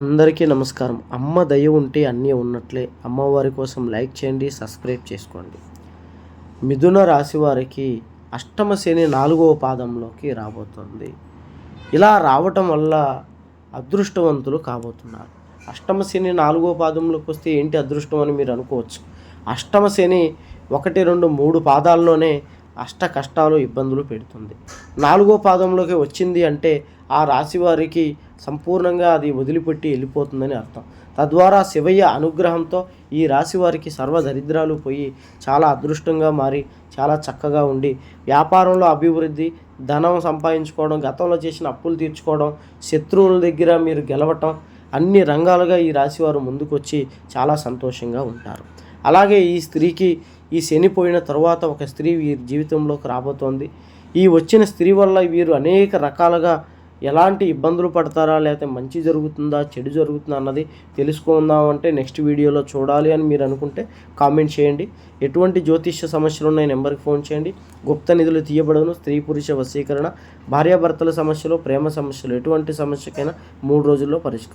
అందరికీ నమస్కారం. అమ్మ దయ ఉంటే అన్నీ ఉన్నట్లే. అమ్మవారి కోసం లైక్ చేయండి సబ్స్క్రైబ్ చేసుకోండి. మిథున రాశి వారికి అష్టమ శని నాలుగవ పాదంలోకి రాబోతుంది. ఇలా రావటం వల్ల అదృష్టవంతులు కాబోతున్నారు. అష్టమ శని నాలుగవ పాదంలోకి వస్తే ఏంటి అదృష్టం అని మీరు అనుకోవచ్చు. అష్టమ శని ఒకటి రెండు మూడు పాదాల్లోనే అష్ట కష్టాలు ఇబ్బందులు పెడుతుంది. నాలుగో పాదంలోకి వచ్చింది అంటే ఆ రాశి వారికి సంపూర్ణంగా అది వదిలిపెట్టి వెళ్ళిపోతుందని అర్థం. తద్వారా శివయ్య అనుగ్రహంతో ఈ రాశి వారికి సర్వ దరిద్రాలు పోయి చాలా అదృష్టంగా మారి చాలా చక్కగా ఉండి వ్యాపారంలో అభివృద్ధి ధనం సంపాదించుకోవడం గతంలో చేసిన అప్పులు తీర్చుకోవడం శత్రువుల దగ్గర మీరు గెలవటం అన్ని రంగాలుగా ఈ రాశి వారు ముందుకొచ్చి చాలా సంతోషంగా ఉంటారు. అలాగే ఈ స్త్రీకి ఈ చనిపోయిన తర్వాత ఒక స్త్రీ వీరి జీవితంలోకి రాబోతోంది. ఈ వచ్చిన స్త్రీ వల్ల వీరు అనేక రకాలుగా ఎలాంటి ఇబ్బందులు పడతారా లేకపోతే మంచి జరుగుతుందా చెడు జరుగుతుందా అన్నది తెలుసుకుందాం అంటే నెక్స్ట్ వీడియోలో చూడాలి అని మీరు అనుకుంటే కామెంట్ చేయండి. ఎటువంటి జ్యోతిష్య సమస్యలు ఉన్నాయి నెంబర్కి ఫోన్ చేయండి. గుప్త నిధులు తీయబడను స్త్రీ పురుష వశీకరణ భార్యాభర్తల సమస్యలు ప్రేమ సమస్యలు ఎటువంటి సమస్యకైనా మూడు రోజుల్లో పరిష్కారం.